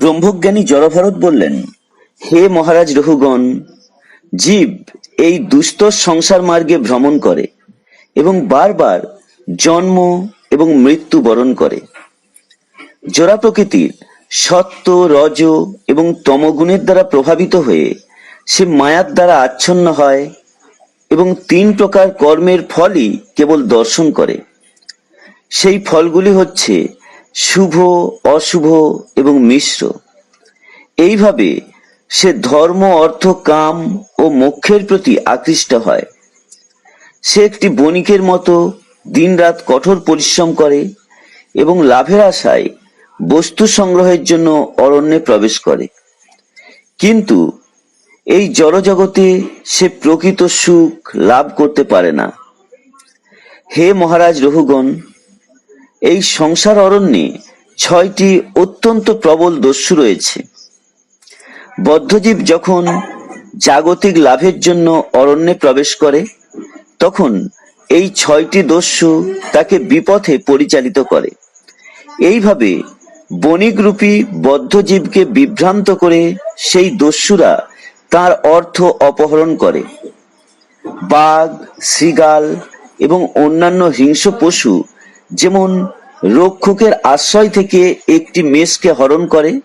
ব্রহ্মজ্ঞানী জড়ভরত বললেন, হে মহারাজ রহুগণ জীব এই দুস্তর সংসার মার্গে ভ্রমণ করে এবং বারবার জন্ম এবং মৃত্যু বরণ করে। জোড়া প্রকৃতির সত্য, রজ এবং তমগুণের দ্বারা প্রভাবিত হয়ে সে মায়ার দ্বারা আচ্ছন্ন হয় এবং তিন প্রকার কর্মের ফলই কেবল দর্শন করে। সেই ফলগুলি হচ্ছে শুভ, অশুভ এবং মিশ্র। এইভাবে সে ধর্ম, অর্থ, কাম ও মোক্ষের প্রতি আকৃষ্ট হয়। সে একটি বণিকের মতো দিনরাত কঠোর পরিশ্রম করে এবং লাভের আশায় বস্তু সংগ্রহের জন্য অরণ্যে প্রবেশ করে। কিন্তু এই জড়জগতে সে প্রকৃত সুখ লাভ করতে পারে না। হে মহারাজ রহুগণ এই সংসার অরণ্যে ছয়টি অত্যন্ত প্রবল দস্যু রয়েছে। বদ্ধজীব যখন জাগতিক লাভের জন্য অরণ্যে প্রবেশ করে, তখন এই ছয়টি দস্যু তাকে বিপথে পরিচালিত করে। এইভাবে বণিকরূপী বদ্ধজীবকে বিভ্রান্ত করে সেই দস্যুরা তার অর্থ অপহরণ করে। বাঘ, শৃগাল এবং অন্যান্য হিংস্র পশু, যেমন রক্ষকের আশ্রয় থেকে একটি মেষকে হরণ করে,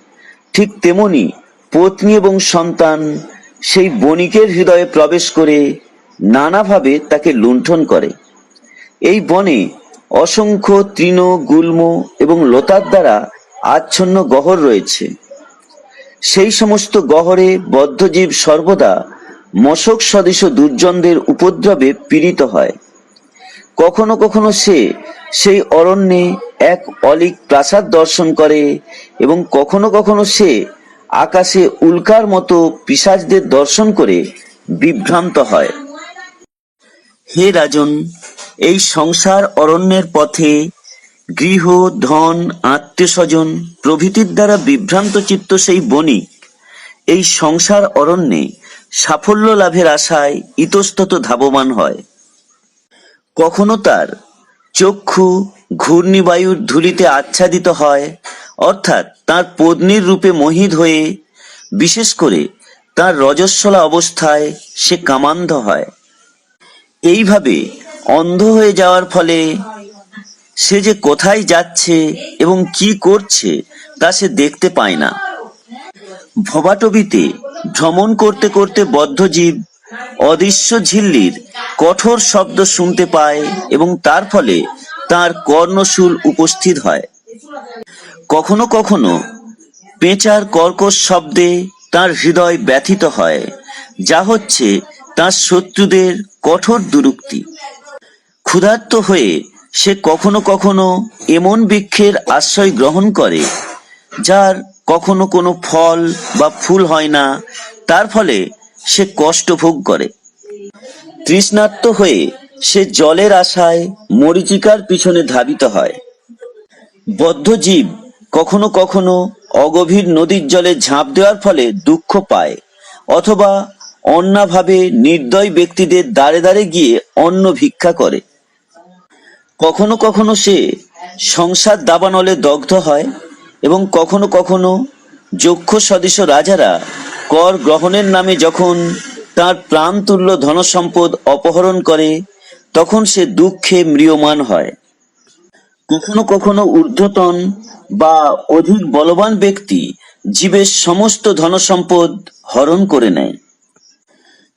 ঠিক তেমনি পত্নী এবং সন্তান সেই বণিকের হৃদয়ে প্রবেশ করে নানাভাবে তাকে লুণ্ঠন করে। এই বনে অসংখ্য তৃণ, গুল্ম এবং লতার দ্বারা আচ্ছন্ন গহর রয়েছে। সেই সমস্ত গহরে বদ্ধজীব সর্বদা মশক সদৃশ দুর্জনদের উপদ্রবে পীড়িত হয়। কখনো কখনো সে সেই অরণ্যে এক অলিক প্রাসাদ দর্শন করে এবং কখনো কখনো সে আকাশে উল্কার মতো পিসাজদের দর্শন করে বিভ্রান্ত হয়। হে রাজন, এই সংসার অরণ্যের পথে গৃহ, ধন আত্মীয় স্বজন প্রভৃতির দ্বারা বিভ্রান্ত চিত্ত সেই বণিক। এই সংসার অরণ্যে সাফল্য লাভের আশায় ইতস্তত ধাবমান হয়। কখনো তার চক্ষু ঘূর্ণিবায়ুর ধূলিতে আচ্ছাদিত হয়, অর্থাৎ তার পত্নীর রূপে মোহিত হয়ে, বিশেষ করে তার রজস্বলা অবস্থায় সে কামান্ধ হয়। এইভাবে অন্ধ হয়ে যাওয়ার ফলে সে যে কোথায় যাচ্ছে এবং কি করছে তা সে দেখতে পায় না। ভবাটবিতে ভ্রমণ করতে করতে বদ্ধজীব অদৃশ্য ঝিল্লির কঠোর শব্দ শুনতে পায় এবং তার ফলে তার কর্ণশূল উপস্থিত হয়। কখনো কখনো পেঁচার কর্কশ শব্দে তার হৃদয় ব্যথিত হয়, যা হচ্ছে তার শত্রুদের কঠোর দুরুক্তি। ক্ষুধার্ত হয়ে সে কখনো কখনো এমন বৃক্ষের আশ্রয় গ্রহণ করে, যার কখনো কোনো ফল বা ফুল হয় না। তার ফলে সে কষ্ট ভোগ করে। তৃষ্ণার্ত হয়ে সে জলের আশায় মরিচিকার পিছনে ধাবিত হয়। বদ্ধ জীব কখনো কখনো অগভীর নদীর জলে ঝাঁপ দেওয়ার ফলে দুঃখ পায়, অথবা অন্যভাবে নির্দয় ব্যক্তিদের দ্বারে দ্বারে গিয়ে অন্ন ভিক্ষা করে। কখনো কখনো সে সংসার দাবানলে দগ্ধ হয় এবং কখনো কখনো যক্ষ সদৃশ রাজারা কর গ্রহণের নামে যখন তার প্রাণতুল্য ধনসম্পদ অপহরণ করে, তখন সে দুঃখে ম্রিয়মান হয়। কখনো কখনো ঊর্ধ্বতন বা অধিক বলবান ব্যক্তি জীবের সমস্ত ধনসম্পদ হরণ করে নেয়।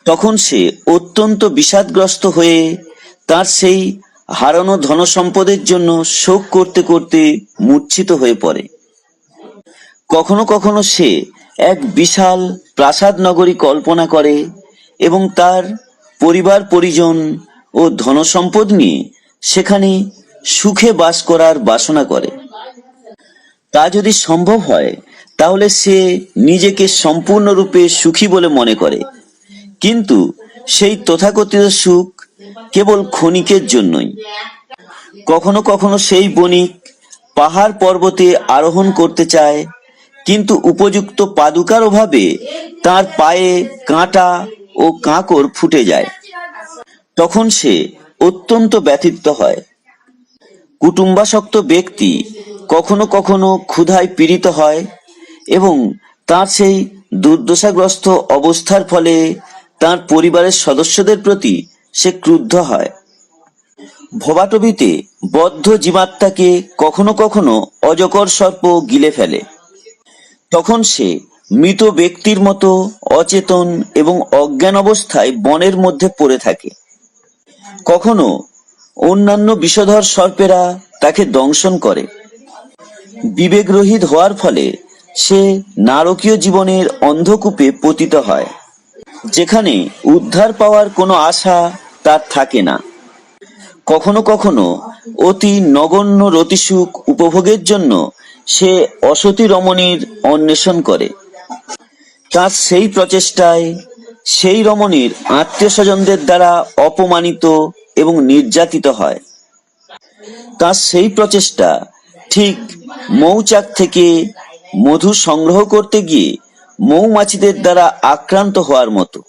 তখন সে অত্যন্ত বিষাদগ্রস্ত হয়ে তার সেই হারানো ধনসম্পদের জন্য শোক করতে করতে মূর্ছিত হয়ে পড়ে। কখনো কখনো সে এক বিশাল প্রাসাদ নগরী কল্পনা করে এবং তার পরিবার, পরিজন ও ধনসম্পদ নিয়ে সেখানে সুখে বাস করার বাসনা করে। তা যদি সম্ভব হয়, তাহলে সে নিজেকে সম্পূর্ণরূপে সুখী বলে মনে করে। কিন্তু সেই তথাকথিত সুখ কেবল ক্ষণিকের জন্যই। কখনো কখনো সেই বণিক পাহাড় পর্বতে আরোহণ করতে চায় কিন্তু উপযুক্ত পাদুকার অভাবে তার পায়ে কাঁটা ও কাঁকর ফুটে যায়। তখন সে অত্যন্ত ব্যথিত হয়। কুটুম্বাসক্ত ব্যক্তি কখনো কখনো ক্ষুধায় পীড়িত হয় এবং তার সেই দুর্দশাগ্রস্ত অবস্থার ফলে তার পরিবারের সদস্যদের প্রতি সে ক্রুদ্ধ হয়। ভবাটবিতে বদ্ধ জীবাত্মাকে কখনো কখনো অজকর সর্প গিলে ফেলে। তখন সে মৃত ব্যক্তির মতো অচেতন এবং অজ্ঞান অবস্থায় বনের মধ্যে পড়ে থাকে। কখনো অন্যান্য বিষধর সর্পেরা তাকে দংশন করে। বিবেকরহিত হওয়ার ফলে সে নারকীয় জীবনের অন্ধকূপে পতিত হয়, যেখানে উদ্ধার পাওয়ার কোনো আশা তার থাকে না। কখনো কখনো অতি নগণ্য রতিসুখ উপভোগের জন্য সে অসতী রমণীর অন্বেষণ করে। তার সেই প্রচেষ্টায় সেই রমণীর আত্মীয় স্বজনদের দ্বারা অপমানিত এবং নির্যাতিত হয়। তার সেই প্রচেষ্টা ঠিক মৌচাক থেকে মধু সংগ্রহ করতে গিয়ে মৌমাছিদের দ্বারা আক্রান্ত হওয়ার মতো।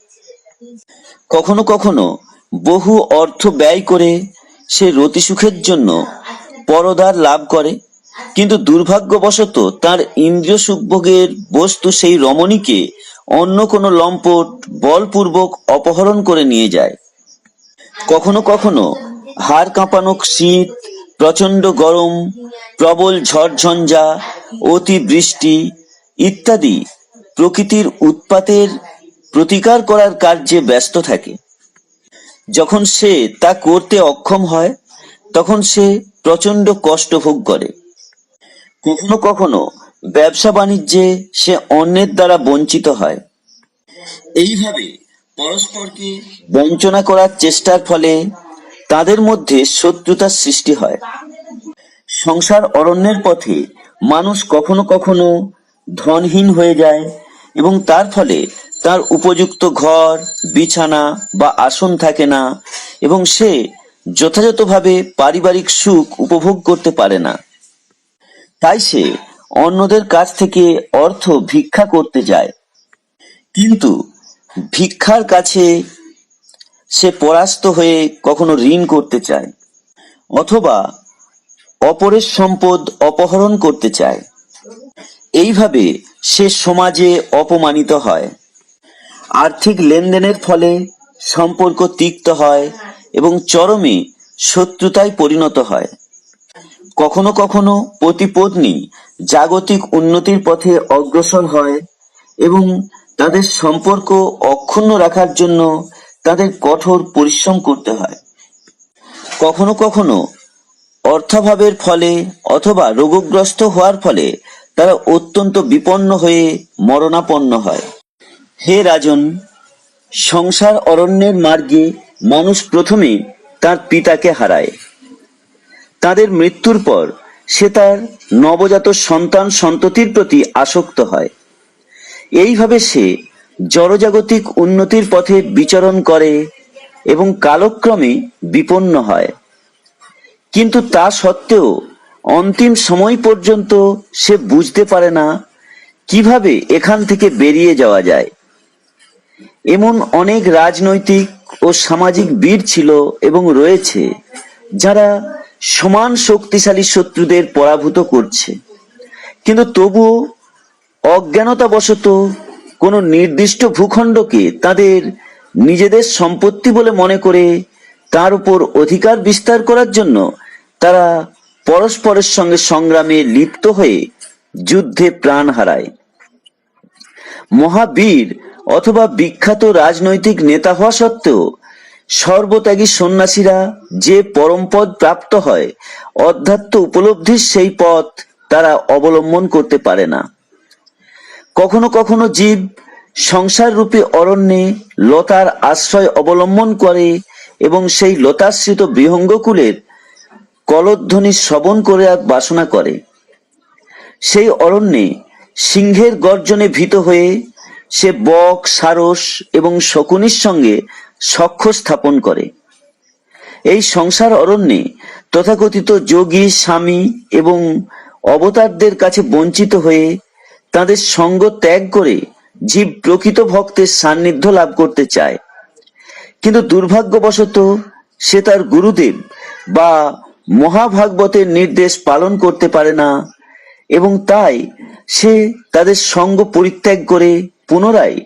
কখনো কখনো বহু অর্থ ব্যয় করে সে রতিসুখের জন্য পরদার লাভ করে। কিন্তু দুর্ভাগ্যবশত তার ইন্দ্রিয় সুখভোগের বস্তু সেই রমণীকে অন্য কোনো লম্পট বলপূর্বক অপহরণ করে নিয়ে যায়। কখনো কখনো হাড় কাঁপানো শীত প্রচণ্ড গরম, প্রবল ঝড়ঝঞ্ঝা অতি বৃষ্টি ইত্যাদি প্রকৃতির উৎপাতের প্রতিকার করার কার্যে ব্যস্ত থাকে। যখন সে তা করতে অক্ষম হয়, তখন সে প্রচণ্ড কষ্ট ভোগ করে। কখনো কখনো ব্যবসা বাণিজ্যে সে অন্যের দ্বারা বঞ্চিত হয়। এইভাবে পরস্পরকে বঞ্চনা করার চেষ্টার ফলে তাদের মধ্যে শত্রুতার সৃষ্টি হয়। সংসার অরণ্যের পথে মানুষ কখনো কখনো ধনহীন হয়ে যায় এবং তার ফলে তার উপযুক্ত ঘর, বিছানা বা আসন থাকে না এবং সে যথাযথভাবে পারিবারিক সুখ উপভোগ করতে পারে না। তাই সে অন্যদের কাছ থেকে অর্থ ভিক্ষা করতে যায়। কিন্তু ভিক্ষার কাছে সে পরাস্ত হয়ে কখনো ঋণ করতে চায়, অথবা অপরের সম্পদ অপহরণ করতে চায়। এইভাবে সে সমাজে অপমানিত হয়। আর্থিক লেনদেনের ফলে সম্পর্ক তিক্ত হয় এবং চরমে শত্রুতায় পরিণত হয়। কখনো কখনো পতিপত্নী জাগতিক উন্নতির পথে অগ্রসর হয় এবং তাদের সম্পর্ক অক্ষুণ্ণ রাখার জন্য তাদের কঠোর পরিশ্রম করতে হয়। কখনো কখনো অর্থাভাবের ফলে অথবা রোগগ্রস্ত হওয়ার ফলে তারা অত্যন্ত বিপন্ন হয়ে মরণাপন্ন হয়। হে রাজন, সংসার অরণ্যের মার্গে মানুষ প্রথমে তার পিতাকে হারায়। তাদের মৃত্যুর পর সে তার নবজাত সন্তান সন্ততির প্রতি আসক্ত হয়। এইভাবে সে জড়জাগতিক উন্নতির পথে বিচরণ করে এবং কালক্রমে বিপন্ন হয়। কিন্তু তা সত্ত্বেও অন্তিম সময় পর্যন্ত সে বুঝতে পারে না কীভাবে এখান থেকে বেরিয়ে যাওয়া যায়। এমন অনেক রাজনৈতিক ও সামাজিক বীর ছিল এবং রয়েছে যারা সমান শক্তিশালী শত্রুদের পরাভূত করছে। কিন্তু তবুও অজ্ঞানতাবশত কোনো নির্দিষ্ট ভূখণ্ডকে তাদের নিজেদের সম্পত্তি বলে মনে করে তার উপর অধিকার বিস্তার করার জন্য তারা পরস্পরের সঙ্গে সংগ্রামে লিপ্ত হয়ে যুদ্ধে প্রাণ হারায়। মহাবীর অথবা বিখ্যাত রাজনৈতিক নেতা হওয়া সত্ত্বেও সর্বত্যাগী সন্ন্যাসীরা যে পরমপদ প্রাপ্ত হয়, অধ্যাত্ম উপলব্ধির সেই পথ তারা অবলম্বন করতে পারে না। কখনো কখনো জীব সংসার রূপে অরণ্যে লতার আশ্রয় অবলম্বন করে এবং সেই লতাশ্রিত বিহঙ্গকুলের কলধ্বনি শ্রবণ করে আর বাসনা করে। সেই অরণ্যে সিংহের গর্জনে ভীত হয়ে সে বক, সারস এবং শকুনির সঙ্গে সখ্য স্থাপন করে। এই সংসার অরণ্যে তথাকথিত যোগী, স্বামী এবং অবতারদের কাছে বঞ্চিত হয়ে তাদের সঙ্গ ত্যাগ করে জীব প্রকৃত ভক্তের সান্নিধ্য লাভ করতে চায়। কিন্তু দুর্ভাগ্যবশত সে তার গুরুদেব বা মহাভাগবতের নির্দেশ পালন করতে পারে না এবং তাই সে তাদের সঙ্গ পরিত্যাগ করে পুনরায়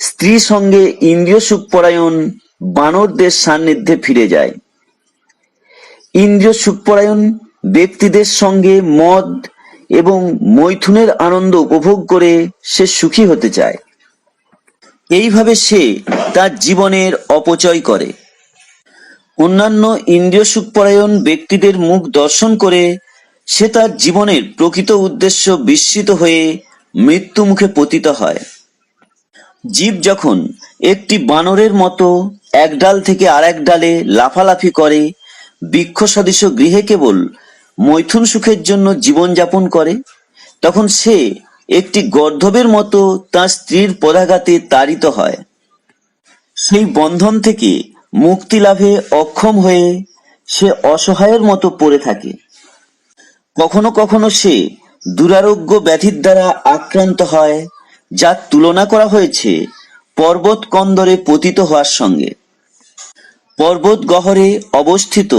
স্ত্রী সঙ্গে ইন্দ্রিয় সুখপরায়ণ বানরদের সান্নিধ্যে ফিরে যায়। ইন্দ্রিয় সুখপরায়ণ ব্যক্তিদের সঙ্গে মদ এবং মৈথুনের আনন্দ উপভোগ করে সে সুখী হতে চায়। এইভাবে সে তার জীবনের অপচয় করে। অন্যান্য ইন্দ্রিয় সুখপরায়ণ ব্যক্তিদের মুখ দর্শন করে সে তার জীবনের প্রকৃত উদ্দেশ্য বিস্মিত হয়ে মৃত্যু মুখে পতিত হয়। জীব যখন একটি বানরের মতো এক ডাল থেকে আরেক ডালে লাফালাফি করে, বৃক্ষ সদৃশ গৃহে কেবল মৈথুন সুখের জন্য জীবনযাপন করে, তখন সে একটি গর্ধবের মতো তার স্ত্রীর পদাঘাতে তাড়িত হয়। সেই বন্ধন থেকে মুক্তি লাভে অক্ষম হয়ে সে অসহায়ের মতো পড়ে থাকে। কখনো কখনো সে দুরারোগ্য ব্যাধির দ্বারা আক্রান্ত হয় যার তুলনা করা হয়েছে পর্বত কন্দরে পতিত হওয়ার সঙ্গে। পর্বত গহরে অবস্থিত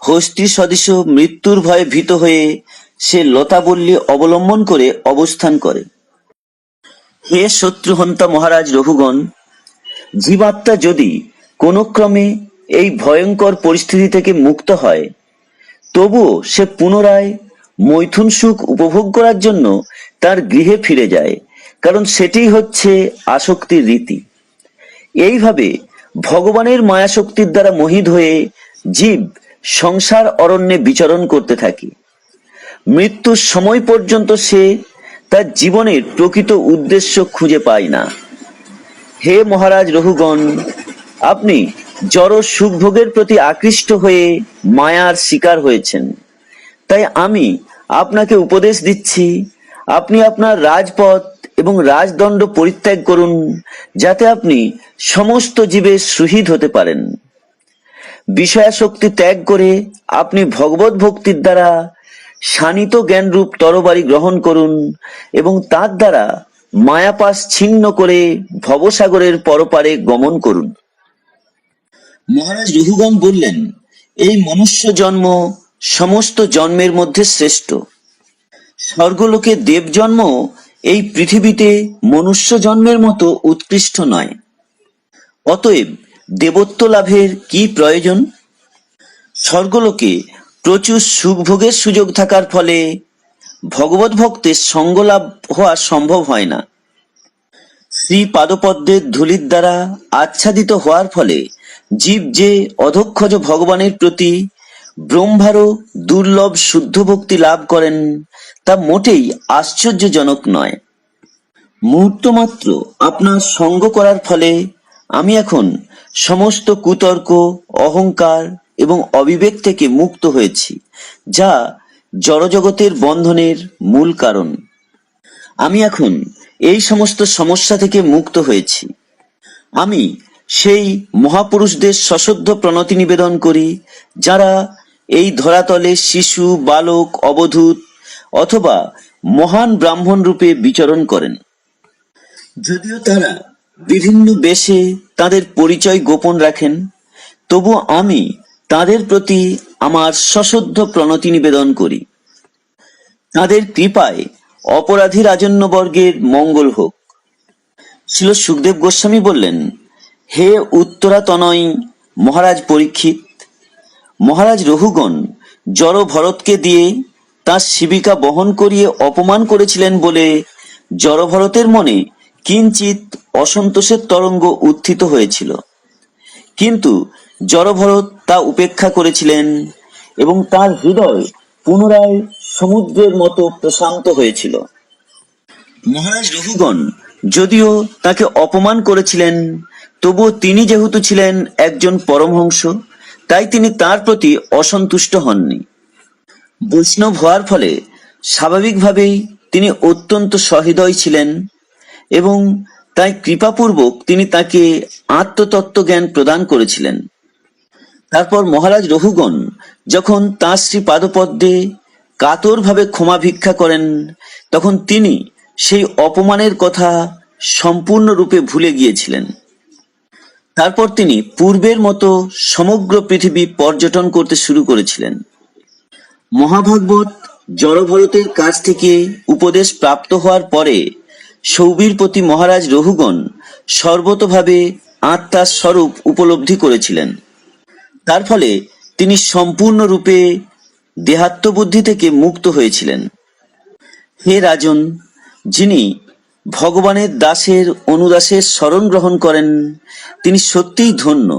হস্তি সদৃশ মৃত্যুর ভয়ে ভীত হয়ে সে লতাবল্লী অবলম্বন করে অবস্থান করে। হে শত্রুহন্তা মহারাজ রঘুগণ, জীবাত্মা যদি কোনো ক্রমে এই ভয়ঙ্কর পরিস্থিতি থেকে মুক্ত হয়, তবুও সে পুনরায় মৈথুন সুখ উপভোগ করার জন্য তার গৃহে ফিরে যায়। কারণ সেটিই হচ্ছে আসক্তির রীতি। এইভাবে ভগবানের মায়াশক্তির দ্বারা মোহিত হয়ে জীব সংসার অরণ্যে বিচরণ করতে থাকে। মৃত্যুর সময় পর্যন্ত সে তার জীবনের প্রকৃত উদ্দেশ্য খুঁজে পায় না। হে মহারাজ রঘুগণ, আপনি জড় সুখভোগের প্রতি আকৃষ্ট হয়ে মায়ার শিকার হয়েছেন। তাই আমি আপনাকে উপদেশ দিচ্ছি, আপনি আপনার রাজপথ এবং রাজদণ্ড পরিত্যাগ করুন যাতে আপনি সমস্ত জীবের শহীদ হতে পারেন। বিষয়াশক্তি ত্যাগ করে আপনি ভগবত ভক্তির দ্বারা শানিত জ্ঞানরূপ তরবারি গ্রহণ করুন এবং তার দ্বারা মায়াপাশ ছিন্ন করে ভবসাগরের পরপারে গমন করুন। মহারাজ রঘুগণ বললেন, এই মনুষ্য জন্ম সমস্ত জন্মের মধ্যে শ্রেষ্ঠ। স্বর্গলোকে দেব জন্ম এই পৃথিবীতে মনুষ্য জন্মের মতো উৎকৃষ্ট নয়। অতএব দেবত্ব লাভের কি প্রয়োজন? স্বর্গলোকে প্রচুর সুখভোগের সুযোগ থাকার ফলে ভগবত ভক্তের সঙ্গ লাভ হওয়া সম্ভব হয় না। শ্রী পাদপদ্মের ধূলির দ্বারা আচ্ছাদিত হওয়ার ফলে জীব যে অধক্ষজ ভগবানের প্রতি ব্রহ্মারও দুর্লভ শুদ্ধ ভক্তি লাভ করেন, তা মোটেই আশ্চর্যজনক নয়। মুহূর্তমাত্র আপনার সঙ্গ করার ফলে আমি এখন সমস্ত কুতর্ক, অহংকার এবং অবিবেক থেকে মুক্ত হয়েছি, যা জড়জগতের বন্ধনের মূল কারণ। আমি এখন এই সমস্ত সমস্যা থেকে মুক্ত হয়েছি। আমি সেই মহাপুরুষদের সশ্রদ্ধ প্রণতি নিবেদন করি, যারা এই ধরাতলে শিশু, বালক, অবধূত অথবা মহান ব্রাহ্মণ রূপে বিচরণ করেন। যদিও তারা বিভিন্ন বেশে তাদের পরিচয় গোপন রাখেন, তবু আমি তাদের প্রতি আমার সশ্রদ্ধ প্রণতি নিবেদন করি। তাদের কৃপায় অপরাধী রাজন্যবর্গের মঙ্গল হোক। ছিল সুখদেব গোস্বামী বললেন, হে উত্তরাতনয় মহারাজ পরীক্ষিত মহারাজ রঘুগণ, জড় ভরতকে দিয়ে তার শিবিকা বহন করিয়ে অপমান করেছিলেন বলে জড়ভরতের মনে কিঞ্চিত অসন্তোষের তরঙ্গ উত্থিত হয়েছিল। কিন্তু জড়ভরত তা উপেক্ষা করেছিলেন এবং তার হৃদয় পুনরায় সমুদ্রের মতো প্রশান্ত হয়েছিল। মহারাজ রঘুগণ, যদিও তাকে অপমান করেছিলেন, তবুও তিনি যেহেতু ছিলেন একজন পরমহংস তাই তিনি তার প্রতি অসন্তুষ্ট হননি। বৈষ্ণব হওয়ার ফলে স্বাভাবিকভাবেই তিনি অত্যন্ত সহৃদয় ছিলেন এবং তাই কৃপাপূর্বক তিনি তাকে আত্মতত্ত্ব জ্ঞান প্রদান করেছিলেন। তারপর মহারাজ রঘুগণ যখন তাঁর শ্রী পাদপদ্মে কাতরভাবে ক্ষমা ভিক্ষা করেন, তখন তিনি সেই অপমানের কথা সম্পূর্ণরূপে ভুলে গিয়েছিলেন। তারপর তিনি পূর্বের মতো সমগ্র পৃথিবী পর্যটন করতে শুরু করেছিলেন। মহাভাগবত জড়ভরতের কাছ থেকে উপদেশ প্রাপ্ত হওয়ার পরে সৌবীর প্রতি মহারাজ রহুগণ সর্বতভাবে আত্মার স্বরূপ উপলব্ধি করেছিলেন। তার ফলে তিনি সম্পূর্ণরূপে দেহাত্মবুদ্ধি থেকে মুক্ত হয়েছিলেন। হে রাজন, যিনি ভগবানের দাসের অনুদাসের শরণ গ্রহণ করেন। তিনি সত্যিই ধন্য,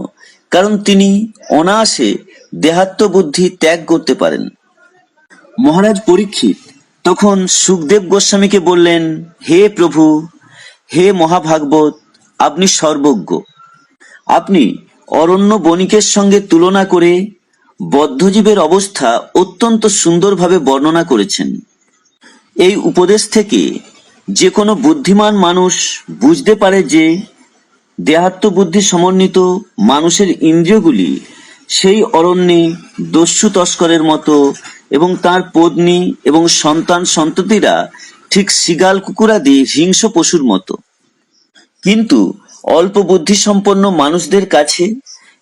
কারণ তিনি অনায়াসে দেহাত্মবুদ্ধি ত্যাগ করতে পারেন। মহারাজ পরীক্ষিত, তখন সুখদেব গোস্বামীকে বললেন, হে প্রভু, হে মহাভাগবত, আপনি সর্বজ্ঞ। আপনি অরণ্য বণিকের সঙ্গে তুলনা করে বদ্ধজীবের অবস্থা অত্যন্ত সুন্দরভাবে বর্ণনা করেছেন। এই উপদেশ থেকে যে কোনো বুদ্ধিমান মানুষ বুঝতে পারে যে দেহাত্মবুদ্ধি সমন্বিত মানুষের ইন্দ্রিয়গুলি সেই অরণ্যে দস্যু তস্করের মতো এবং তার পত্নী এবং সন্তান সন্ততিরা ঠিক শিগাল কুকুরাদি হিংস্র পশুর মতো। কিন্তু অল্প বুদ্ধিসম্পন্ন মানুষদের কাছে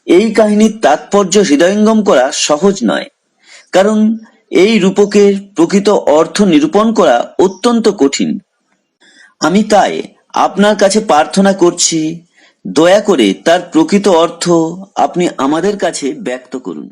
এই কাহিনীর তাৎপর্য হৃদয়ঙ্গম করা সহজ নয়, কারণ এই রূপকের প্রকৃত অর্থ নিরূপণ করা অত্যন্ত কঠিন। আমি তাই আপনার কাছে প্রার্থনা করছি, দয়া করে তার প্রকৃত অর্থ আপনি আমাদের কাছে ব্যক্ত করুন।